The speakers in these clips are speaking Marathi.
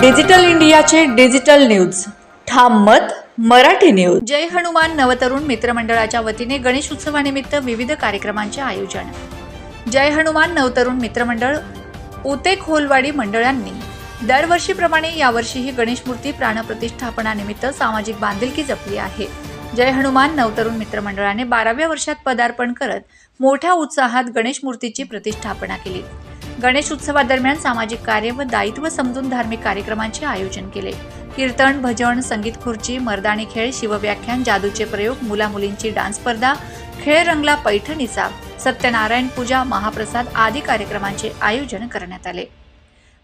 डिजिटल इंडियाचे डिजिटल न्यूज. ठाम मत मराठी न्यूज. जय हनुमान नवतरुण मित्रमंडळाच्या वतीने गणेश उत्सवानिमित्त विविध कार्यक्रमांचे आयोजन. जय हनुमान नवतरुण मित्रमंडळ उते खोलवाडी मंडळांनी. दरवर्षीप्रमाणे यावर्षीही गणेश मूर्ती प्राणप्रतिष्ठापनानिमित्त सामाजिक बांधिलकी जपली आहे. जय हनुमान नवतरुण मित्रमंडळाने बाराव्या वर्षात पदार्पण करत मोठ्या उत्साहात गणेश मूर्तीची प्रतिष्ठापना केली. गणेश उत्सवादरम्यान सामाजिक कार्य व दायित्व समजून धार्मिक कार्यक्रमांचे आयोजन केले. कीर्तन भजन संगीत खुर्ची मर्दानी खेळ शिवव्याख्यान जादूचे प्रयोग मुला मुलींची डान्स स्पर्धा खेळ रंगला पैठणीचा सत्यनारायण पूजा महाप्रसाद आदी कार्यक्रमांचे आयोजन करण्यात आले.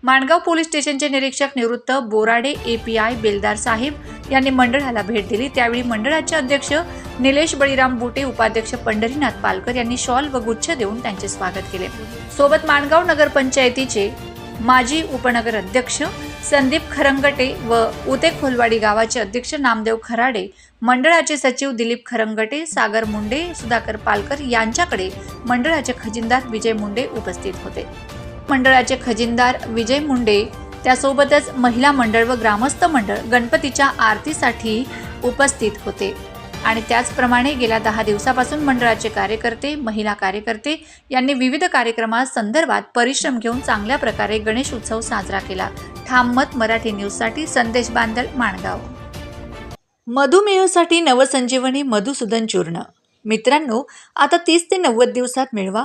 माणगाव पोलीस स्टेशनचे निरीक्षक निवृत्त बोराडे एपीआय बेलदार साहेब यांनी मंडळाला भेट दिली. त्यावेळी मंडळाचे अध्यक्ष निलेश बळीराम बुटे उपाध्यक्ष पंढरीनाथ पालकर यांनी शॉल व गुच्छ देऊन त्यांचे स्वागत केले. सोबत माणगाव नगरपंचायतीचे माजी उपनगर अध्यक्ष संदीप खरंगटे व उते खोलवाडी गावाचे अध्यक्ष नामदेव खराडे मंडळाचे सचिव दिलीप खरंगटे सागर मुंडे सुधाकर पालकर यांच्याकडे मंडळाचे खजिनदार विजय मुंडे उपस्थित होते. मंडळाचे खजिनदार विजय मुंडे त्यासोबतच महिला मंडळ व ग्रामस्थ मंडळ गणपतीच्या आरतीसाठी उपस्थित होते. आणि त्याचप्रमाणे गेल्या दहा दिवसापासून मंडळाचे कार्यकर्ते महिला कार्यकर्ते यांनी विविध कार्यक्रमासंदर्भात परिश्रम घेऊन चांगल्या प्रकारे गणेश उत्सव साजरा केला. ठाम मत मराठी न्यूजसाठी संदेश बांदल माणगाव. मधुमेहसाठी नवसंजीवनी मधुसूदन चूर्ण. मित्रांनो आता तीस ते नव्वद दिवसात मिळवा.